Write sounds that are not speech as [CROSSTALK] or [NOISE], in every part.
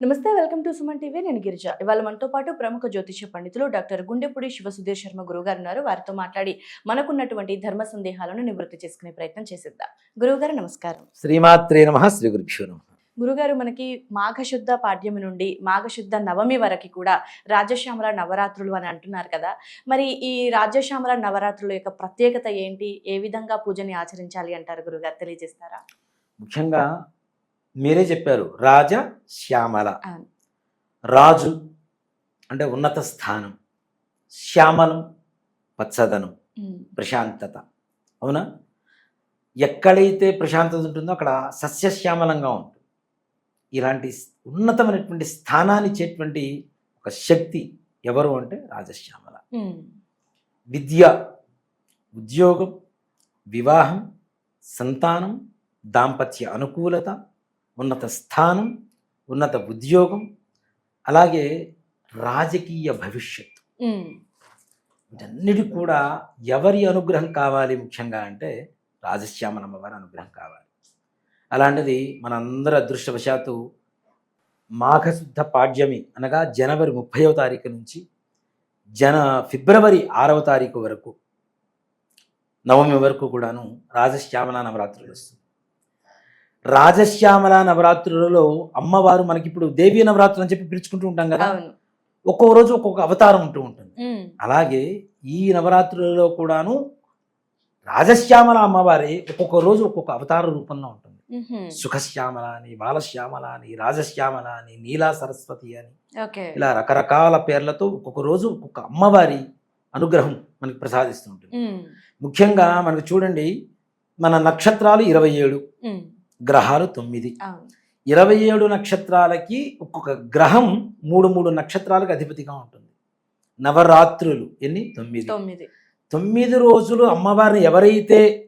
నమస్తే welcome to Suman TV. నేను గిరిజ. ఇవాళ మనతో పాటు ప్రముఖ జ్యోతిష పండితులు డాక్టర్ గుండెపూడి శివసుధీర్ శర్మ గురుగారు ఉన్నారు. వారితో మాట్లాడి మనకున్నటువంటి ధర్మ సందేహాలను నివృత్తి చేసుకునే ప్రయత్నం చేసిద్దాం. గురువుగారు నమస్కారం. శ్రీమాత్రే నమ శ్రీ గురుభ్యో నమ. గురుగారు మనకి మాఘశుద్ధ పాడ్యమి నుండి మాఘశుద్ధ నవమి వరకు కూడా రాజశ్యామల నవరాత్రులు అని అంటున్నారు కదా. మరి ఈ రాజశ్యామల నవరాత్రుల యొక్క ప్రత్యేకత ఏంటి? ఏ విధంగా పూజని ఆచరించాలి అంటారు గురుగారు తెలియజేస్తారా? ముఖ్యంగా మీరే చెప్పారు రాజ శ్యామల. రాజు అంటే ఉన్నత స్థానం శ్యామలం పచ్చదనం ప్రశాంతత. అవునా? ఎక్కడైతే ప్రశాంతత ఉంటుందో అక్కడ సస్యశ్యామలంగా ఉంటుంది. ఇలాంటి ఉన్నతమైనటువంటి స్థానాన్ని ఇచ్చేటువంటి ఒక శక్తి ఎవరు అంటే రాజశ్యామల. విద్య ఉద్యోగం వివాహం సంతానం దాంపత్య అనుకూలత ఉన్నత స్థానం ఉన్నత ఉద్యోగం అలాగే రాజకీయ భవిష్యత్తు. వీటన్నిటి కూడా ఎవరి అనుగ్రహం కావాలి ముఖ్యంగా అంటే రాజశ్యామలమ్మ వారి అనుగ్రహం కావాలి. అలాంటిది మనందరి అదృష్టవశాత్తు మాఘశుద్ధ పాడ్యమి అనగా జనవరి ముప్పైవ తారీఖు నుంచి జన ఫిబ్రవరి ఆరవ తారీఖు వరకు నవమి వరకు కూడాను రాజశ్యామల నవరాత్రులు వస్తుంది రాజశ్యామల నవరాత్రులలో అమ్మవారు మనకి ఇప్పుడు దేవీ నవరాత్రులు అని చెప్పి పిలుచుకుంటూ ఉంటాం కదా ఒక్కొక్క రోజు ఒక్కొక్క అవతారం ఉంటూ ఉంటుంది. అలాగే ఈ నవరాత్రులలో కూడాను రాజశ్యామల అమ్మవారి ఒక్కొక్క రోజు ఒక్కొక్క అవతార రూపంలో ఉంటుంది. సుఖశ్యామల అని బాలశ్యామల అని రాజశ్యామల అని నీలా సరస్వతి అని. ఇలా రకరకాల పేర్లతో ఒక్కొక్క రోజు ఒక్కొక్క అమ్మవారి అనుగ్రహం మనకి ప్రసాదిస్తూ ఉంటుంది. ముఖ్యంగా మనకు చూడండి మన నక్షత్రాలు ఇరవై ఏడు. గ్రహాలు తొమ్మిది. ఇరవై ఏడు నక్షత్రాలకి ఒక్కొక్క గ్రహం మూడు మూడు నక్షత్రాలకు అధిపతిగా ఉంటుంది. నవరాత్రులు ఎన్ని? తొమ్మిది. తొమ్మిది. తొమ్మిది రోజులు అమ్మవారిని ఎవరైతే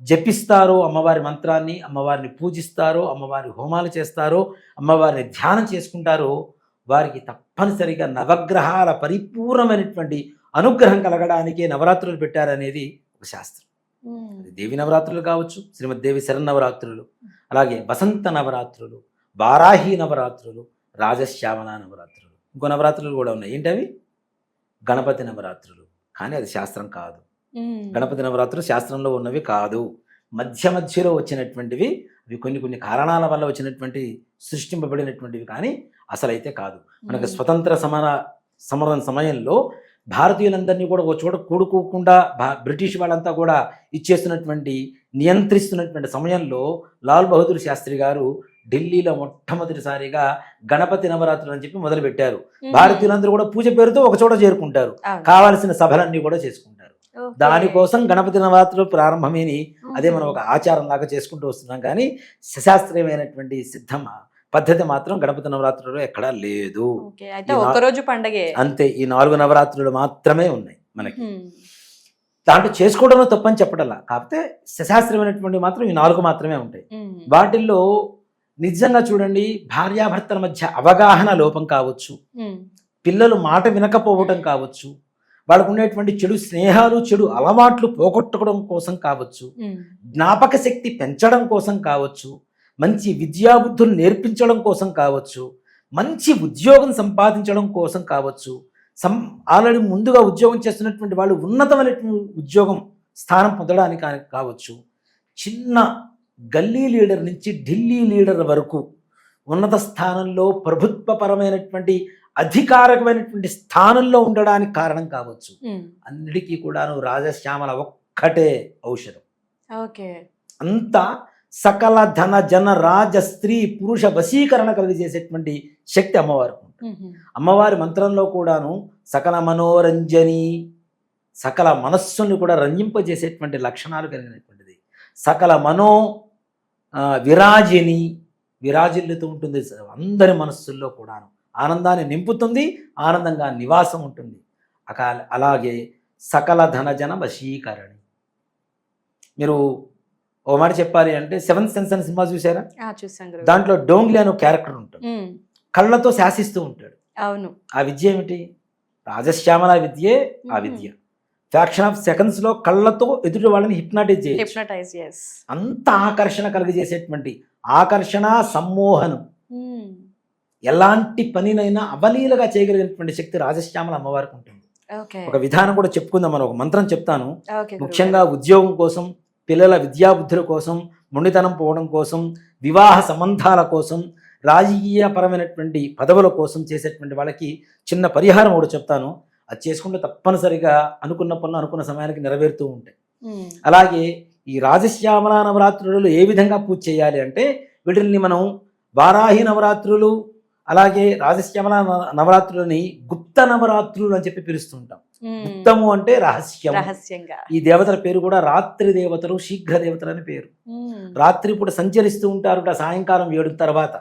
జపిస్తారో అమ్మవారి మంత్రాన్ని అమ్మవారిని పూజిస్తారో అమ్మవారి హోమాలు చేస్తారో అమ్మవారిని ధ్యానం చేసుకుంటారో వారికి తప్పనిసరిగా నవగ్రహాల పరిపూర్ణమైనటువంటి అనుగ్రహం కలగడానికే నవరాత్రులు పెట్టారనేది ఒక శాస్త్రం. దేవి నవరాత్రులు కావచ్చు శ్రీమద్ దేవి శరన్నవరాత్రులు అలాగే వసంత నవరాత్రులు వారాహి నవరాత్రులు రాజశ్యామల నవరాత్రులు. ఇంకో నవరాత్రులు కూడా ఉన్నాయి. ఏంటవి గణపతి నవరాత్రులు. కానీ అది శాస్త్రం కాదు. గణపతి నవరాత్రులు శాస్త్రంలో ఉన్నవి కాదు. మధ్య మధ్యలో వచ్చినటువంటివి అవి కొన్ని కొన్ని కారణాల వల్ల వచ్చినటువంటి సృష్టింపబడినటువంటివి కానీ అసలైతే కాదు. మనకు స్వతంత్ర సమర సమరం సమయంలో భారతీయులందరినీ కూడా ఒక చోట కూడుకోకుండా బ్రిటిష్ వాళ్ళంతా కూడా ఇచ్చేస్తున్నటువంటి నియంత్రిస్తున్నటువంటి సమయంలో లాల్ బహదూర్ శాస్త్రి గారు ఢిల్లీలో మొట్టమొదటిసారిగా గణపతి నవరాత్రులు అని చెప్పి మొదలుపెట్టారు. భారతీయులందరూ కూడా పూజ పేరుతో ఒక చోట చేరుకుంటారు. కావాల్సిన సభలన్నీ కూడా చేసుకుంటారు. దానికోసం గణపతి నవరాత్రులు ప్రారంభమేని అదే మనం ఒక ఆచారం లాగా చేసుకుంటూ వస్తున్నాం. కానీ సశాస్త్రీయమైనటువంటి సిద్ధం పద్ధతి మాత్రం గణపతి నవరాత్రులు ఎక్కడా లేదు. రోజు పండగే. అంతే ఈ నాలుగు నవరాత్రులు మాత్రమే ఉన్నాయి మనకి. దాంట్లో చేసుకోవడంలో తప్పని చెప్పడల్లా కాకపోతే సశాస్త్రీయమైనటువంటి మాత్రం ఈ నాలుగు మాత్రమే ఉంటాయి. వాటిల్లో నిజంగా చూడండి భార్యాభర్తల మధ్య అవగాహన లోపం కావచ్చు. పిల్లలు మాట వినకపోవటం కావచ్చు. వాళ్ళకు ఉండేటువంటి చెడు స్నేహాలు చెడు అలవాట్లు పోగొట్టుకోవడం కోసం కావచ్చు. జ్ఞాపక శక్తి పెంచడం కోసం కావచ్చు. మంచి విద్యాబుద్ధులు నేర్పించడం కోసం కావచ్చు మంచి ఉద్యోగం సంపాదించడం కోసం కావచ్చు సం ఆల్రెడీ ముందుగా ఉద్యోగం చేస్తున్నటువంటి వాళ్ళు ఉన్నతమైనటువంటి ఉద్యోగం స్థానం పొందడానికి కావచ్చు. చిన్న గల్లీ లీడర్ నుంచి ఢిల్లీ లీడర్ వరకు ఉన్నత స్థానంలో ప్రభుత్వపరమైనటువంటి అధికారకమైనటువంటి స్థానంలో ఉండడానికి కారణం కావచ్చు. అన్నిటికీ కూడాను రాజశ్యామల ఒక్కటే ఔషధం. ఓకే. అంతా సకల ధన జన రాజ స్త్రీ పురుష వశీకరణ కలిగజేసేటువంటి శక్తి ఉహుం, అమ్మవారి మంత్రంలో కూడాను సకల మనోరంజని సకల మనస్సుని కూడా రంజింపజేసేటువంటి లక్షణాలు కలిగినటువంటిది. సకల మనో విరాజిని విరాజిల్లుతూ ఉంటుంది. అందరి మనస్సుల్లో కూడాను ఆనందాన్ని నింపుతుంది ఆనందంగా నివాసం ఉంటుంది. అకా అలాగే సకల ధనజన వశీకరణి. మీరు ఓ మాట చెప్పాలి అంటే సెవెంత్ సెన్స్ అనే సినిమా చూసారా దాంట్లో డోంగ్లీ అనే క్యారెక్టర్ ఉంటుంది ఉమ్, కళ్ళతో శాసిస్తూ ఉంటాడు. అవును. ఆ విద్య ఏమిటి? రాజశ్యామల విద్యే ఆ. విద్య. ఫ్యాక్షన్ ఆఫ్ సెకండ్స్లో కళ్ళతో ఎదుటి వాళ్ళని హిప్నాటైజ్ అంత ఆకర్షణ కలిగజేసేటువంటి ఆకర్షణ సమ్మోహనం. ఎలాంటి పనినైనా అవలీలగా చేయగలిగినటువంటి శక్తి రాజశ్యామల అమ్మవారికి ఉంటుంది. ఒక విధానం కూడా చెప్పుకుందాం మనం ఒక మంత్రం చెప్తాను. ముఖ్యంగా ఉద్యోగం కోసం పిల్లల విద్యాబుద్ధుల కోసం మొండితనం పోవడం కోసం వివాహ సంబంధాల కోసం రాజకీయపరమైనటువంటి పదవుల కోసం చేసేటువంటి వాళ్ళకి చిన్న పరిహారం ఒకటి చెప్తాను. అది చేసుకుంటే తప్పనిసరిగా అనుకున్న పనులు అనుకున్న సమయానికి నెరవేరుతూ ఉంటాయి. అలాగే ఈ రాజశ్యామల నవరాత్రులు ఏ విధంగా పూజ చేయాలి అంటే వీటిని మనం వారాహి నవరాత్రులు అలాగే రాజశ్యామల నవ- నవరాత్రులని గుప్త నవరాత్రులు అని చెప్పి పిలుస్తుంటాం. గుప్తము అంటే రహస్యం. రహస్యంగా. ఈ దేవతల పేరు కూడా రాత్రి దేవతలు శీఘ్ర దేవతలు అని పేరు. రాత్రి పూట సంచరిస్తూ ఉంటారు సాయంకాలం ఏడు తర్వాత.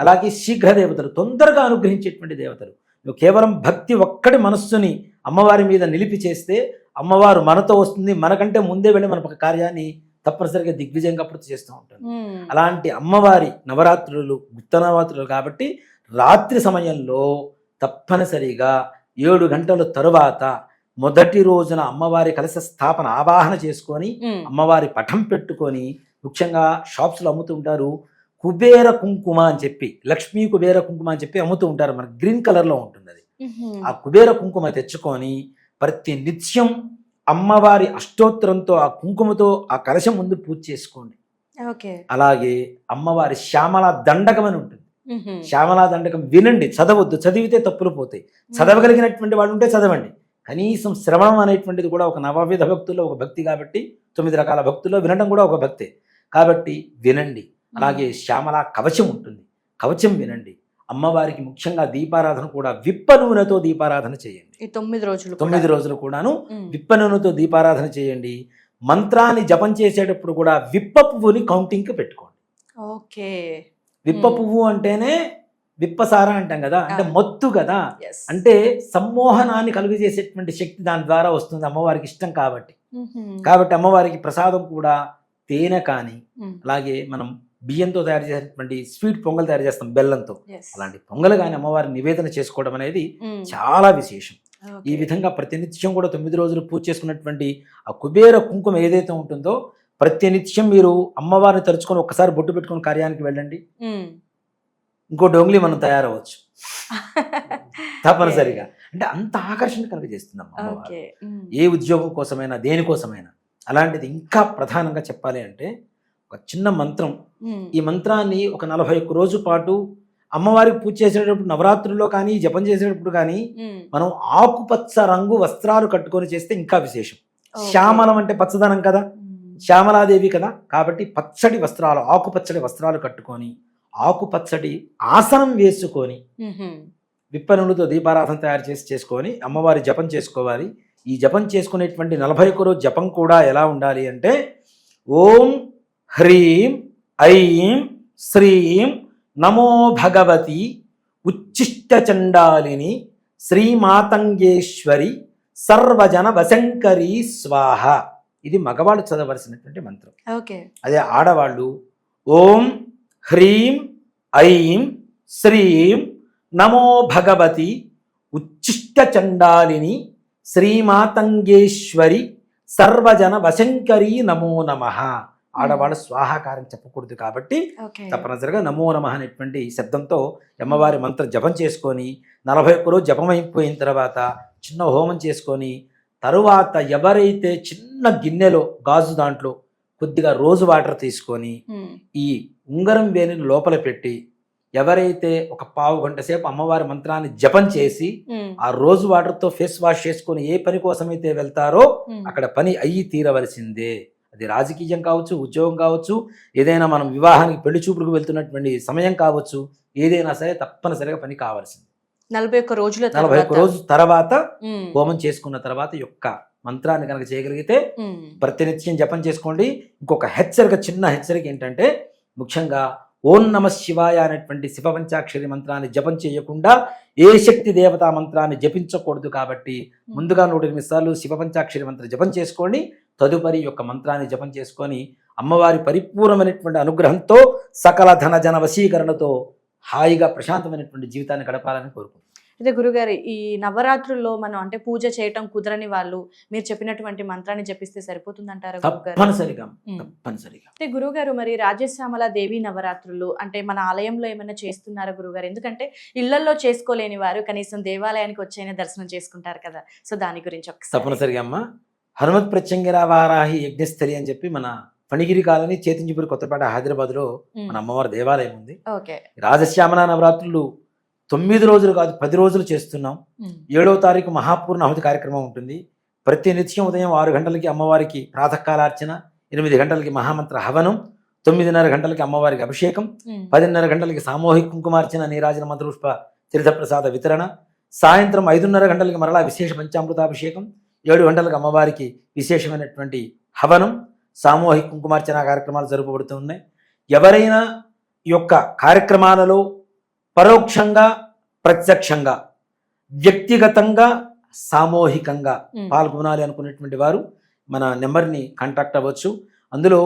అలాగే శీఘ్ర దేవతలు తొందరగా అనుగ్రహించేటువంటి దేవతలు. నువ్వు కేవలం భక్తి ఒక్కడి మనస్సుని అమ్మవారి మీద నిలిపి చేస్తే అమ్మవారు మనతో వస్తుంది మనకంటే ముందే వెళ్ళి మన ఒక కార్యాన్ని తప్పనిసరిగా దిగ్విజయంగా పూర్తి చేస్తూ ఉమ్, అలాంటి అమ్మవారి నవరాత్రులు గుప్త నవరాత్రులు కాబట్టి రాత్రి సమయంలో తప్పనిసరిగా ఏడు గంటల తరువాత మొదటి రోజున అమ్మవారి కలశ స్థాపన ఆవాహన చేసుకొని అమ్మవారి పటం పెట్టుకొని ముఖ్యంగా షాప్స్లో అమ్ముతూ ఉంటారు. కుబేర కుంకుమ అని చెప్పి లక్ష్మీ కుబేర కుంకుమ అని చెప్పి అమ్ముతూ ఉంటారు. మనకి గ్రీన్ కలర్లో ఉంటుంది అది ఆ కుబేర కుంకుమ తెచ్చుకొని ప్రతి నిత్యం అమ్మవారి అష్టోత్తరంతో ఆ కుంకుమతో ఆ కలశం ముందు పూజ చేసుకోండి. అలాగే అమ్మవారి శ్యామల దండకం అని ఉంటుంది. శ్యామలా దండకం వినండి చదవద్దు చదివితే తప్పులు పోతాయి. చదవగలిగినటువంటి వాళ్ళు ఉంటే చదవండి. కనీసం శ్రవణం అనేటువంటిది కూడా ఒక నవవిధ భక్తుల్లో ఒక భక్తి కాబట్టి తొమ్మిది రకాల భక్తుల్లో వినడం కూడా ఒక భక్తే. కాబట్టి వినండి. అలాగే శ్యామల కవచం ఉంటుంది. కవచం వినండి. అమ్మవారికి ముఖ్యంగా దీపారాధన కూడా విప్ప నూనెతో దీపారాధన చేయండి. తొమ్మిది రోజులు. తొమ్మిది రోజులు కూడాను విప్ప నూనెతో దీపారాధన చేయండి. మంత్రాన్ని జపం చేసేటప్పుడు కూడా విప్ప పువ్వుని కౌంటింగ్కి పెట్టుకోండి. ఓకే. విప్ప. పువ్వు అంటేనే విప్పసార అంటాం కదా అంటే. మొత్తు కదా. అంటే సమ్మోహనాన్ని కలుగజేసేటువంటి శక్తి దాని ద్వారా వస్తుంది అమ్మవారికి ఇష్టం కాబట్టి. కాబట్టి అమ్మవారికి ప్రసాదం కూడా తేనె కానీ అలాగే మనం బియ్యంతో తయారు చేసేటువంటి స్వీట్ పొంగల్ తయారు చేస్తాం బెల్లంతో. అలాంటి పొంగల్ కానీ అమ్మవారి నివేదన చేసుకోవడం అనేది చాలా విశేషం. ఈ విధంగా ప్రతినిత్యం కూడా తొమ్మిది రోజులు పూజ చేసుకున్నటువంటి ఆ కుబేర కుంకుమ ఏదైతే ఉంటుందో ప్రతినిత్యం మీరు అమ్మవారిని తలుచుకొని ఒక్కసారి బొట్టు పెట్టుకుని కార్యానికి వెళ్ళండి. ఇంకో డొంగ్లీ మనం తయారవచ్చు [LAUGHS] తప్పనిసరిగా. అంటే అంత ఆకర్షణ కలుగజేస్తుంది అమ్మ అమ్మవారు ఏ ఉద్యోగం కోసమైనా దేనికోసమైనా. అలాంటిది ఇంకా ప్రధానంగా చెప్పాలి అంటే ఒక చిన్న మంత్రం. ఈ మంత్రాన్ని ఒక నలభై ఒక్క రోజు పాటు అమ్మవారికి పూజ చేసేటప్పుడు నవరాత్రుల్లో కానీ జపం చేసేటప్పుడు కానీ మనం ఆకుపచ్చ రంగు వస్త్రాలు కట్టుకొని చేస్తే ఇంకా విశేషం. శ్యామలం అంటే పచ్చదనం కదా? శ్యామలాదేవి కదా? కాబట్టి పచ్చడి వస్త్రాలు ఆకుపచ్చడి వస్త్రాలు కట్టుకొని ఆకుపచ్చడి ఆసనం వేసుకొని విప్పనులతో దీపారాధన తయారు చేసి చేసుకొని అమ్మవారి జపం చేసుకోవాలి. ఈ జపం చేసుకునేటువంటి నలభై ఒక్క రోజు జపం కూడా ఎలా ఉండాలి అంటే ఓం హ్రీం ఐం శ్రీం నమో భగవతి ఉచ్చిష్ట చండాలిని శ్రీమాతంగేశ్వరి సర్వజన వశంకరి స్వాహ. ఇది మగవాళ్ళు చదవలసినటువంటి మంత్రం. ఓకే. అదే ఆడవాళ్ళు ఓం హ్రీం ఐం శ్రీం నమో భగవతి ఉచ్చిష్ట చండాలిని శ్రీమాతంగేశ్వరి సర్వజన వశంకరి నమో నమ. ఆడవాళ్ళు స్వాహాకారం చెప్పకూడదు కాబట్టి తప్పనిసరిగా నమో నమ అనేటువంటి శబ్దంతో అమ్మవారి మంత్ర జపం చేసుకొని నలభై ఒక్క రోజు జపం అయిపోయిన తర్వాత చిన్న హోమం చేసుకొని తరువాత ఎవరైతే చిన్న గిన్నెలో గాజు దాంట్లో కొద్దిగా రోజు వాటర్ తీసుకొని ఈ ఉంగరం వేణిని లోపల పెట్టి ఎవరైతే ఒక పావు గంట సేపు అమ్మవారి మంత్రాన్ని జపం చేసి ఆ రోజు వాటర్తో ఫేస్ వాష్ చేసుకొని ఏ పని కోసమైతే వెళ్తారో అక్కడ పని అయ్యి తీరవలసిందే. అది రాజకీయం కావచ్చు ఉద్యోగం కావచ్చు ఏదైనా మనం వివాహానికి పెళ్ళి చూపులకు వెళ్తున్నటువంటి సమయం కావచ్చు ఏదైనా సరే తప్పనిసరిగా పని కావాల్సింది. నలభై ఒక్క రోజుల నలభై ఒక్క రోజు తర్వాత హోమం చేసుకున్న తర్వాత యొక్క మంత్రాన్ని కనుక చేయగలిగితే ప్రతినిత్యం జపం చేసుకోండి. ఇంకొక హెచ్చరిక చిన్న హెచ్చరిక ఏంటంటే ముఖ్యంగా ఓం నమ శివాయ అనేటువంటి శివ పంచాక్షరి మంత్రాన్ని జపం చేయకుండా ఏ శక్తి దేవతా మంత్రాన్ని జపించకూడదు కాబట్టి ముందుగా నూట ఎనిమిది సార్లు శివ పంచాక్షరి మంత్రం జపం చేసుకోండి. తదుపరి యొక్క మంత్రాన్ని జపం చేసుకొని అమ్మవారి పరిపూర్ణమైనటువంటి అనుగ్రహంతో సకల ధన జన వశీకరణతో హాయిగా ప్రశాంతమైనటువంటి జీవితాన్ని గడపాలని కోరుకుంటున్నాను అయితే గురుగారు ఈ నవరాత్రుల్లో మనం అంటే పూజ చేయటం కుదరని వాళ్ళు మీరు చెప్పినటువంటి మంత్రాన్ని జపిస్తే సరిపోతుందంటారా గురుగారు? తప్పనిసరిగా. తప్పనిసరిగా. అయితే గురుగారు మరి రాజశ్యామల దేవి నవరాత్రులు అంటే మన ఆలయంలో ఏమైనా చేస్తున్నారా గురుగారు? ఎందుకంటే ఇళ్ళలో చేసుకోలేని వారు కనీసం దేవాలయానికి వచ్చైనా దర్శనం చేసుకుంటారు కదా. సో దాని గురించి తప్పనిసరిగా అమ్మ. హనుమత్ ప్రత్యంగిర వారాహి యజ్ఞస్థలి అని చెప్పి మన ఫణిగిరి కాలనీ చేతించిపురి కొత్తపేట హైదరాబాద్లో. మన అమ్మవారి దేవాలయం ఉంది రాజశ్యామల నవరాత్రులు తొమ్మిది రోజులు కాదు పది రోజులు చేస్తున్నాం. ఏడవ తారీఖు మహాపూర్ణాహుతి కార్యక్రమం ఉంటుంది ప్రతి నిత్యం ఉదయం ఆరు గంటలకి అమ్మవారికి ప్రాతకాలార్చన ఎనిమిది గంటలకి మహామంత్ర హవనం తొమ్మిదిన్నర గంటలకి అమ్మవారికి అభిషేకం. పదిన్నర గంటలకి సామూహిక కుంకుమార్చన నీరాజన మంత్రపుష్ప తీర్థప్రసాద వితరణ సాయంత్రం ఐదున్నర గంటలకి మరలా విశేష పంచామృతాభిషేకం ఏడు గంటలకు అమ్మవారికి విశేషమైనటువంటి హవనం సామూహిక కుంకుమార్చన కార్యక్రమాలు జరుపబడుతూ ఉన్నాయి ఎవరైనా యొక్క కార్యక్రమాలలో పరోక్షంగా ప్రత్యక్షంగా వ్యక్తిగతంగా సామూహికంగా. పాల్గొనాలి అనుకునేటువంటి వారు మన నెంబర్ని కాంటాక్ట్ అవ్వచ్చు అందులో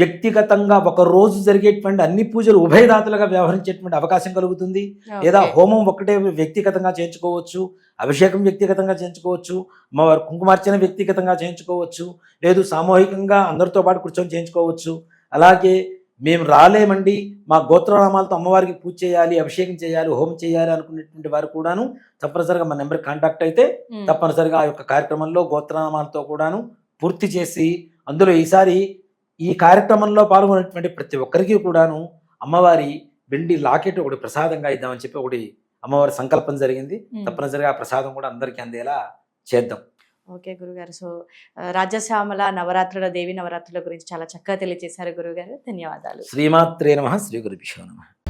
వ్యక్తిగతంగా ఒక రోజు జరిగేటువంటి అన్ని పూజలు ఉభయదాతలుగా వ్యవహరించేటువంటి అవకాశం కలుగుతుంది లేదా. హోమం ఒక్కటే వ్యక్తిగతంగా చేయించుకోవచ్చు అభిషేకం వ్యక్తిగతంగా చేయించుకోవచ్చు అమ్మవారి కుంకుమార్చన వ్యక్తిగతంగా చేయించుకోవచ్చు లేదు సామూహికంగా అందరితో పాటు కూర్చొని చేయించుకోవచ్చు అలాగే మేము రాలేమండి మా గోత్రనామాలతో అమ్మవారికి పూజ చేయాలి అభిషేకం చేయాలి హోమం చేయాలి అనుకునేటువంటి వారు కూడాను తప్పనిసరిగా మా నెంబర్ కాంటాక్ట్ అయితే. తప్పనిసరిగా ఆ యొక్క కార్యక్రమంలో గోత్రనామాలతో కూడాను పూర్తి చేసి అందులో ఈసారి ఈ కార్యక్రమంలో పాల్గొనేటువంటి ప్రతి ఒక్కరికి కూడాను అమ్మవారి వెండి లాకెట్ ఒకటి ప్రసాదంగా ఇద్దామని చెప్పి ఒకటి అమ్మవారి సంకల్పం జరిగింది. తప్పనిసరిగా ఆ ప్రసాదం కూడా అందరికీ అందేలా చేద్దాం. ఓకే గురుగారు. సో రాజశ్యామల నవరాత్రుల దేవి నవరాత్రుల గురించి చాలా చక్కగా తెలియజేశారు గురుగారు. ధన్యవాదాలు. శ్రీమాత్రే నమ. శ్రీ గురుభ్యో నమ.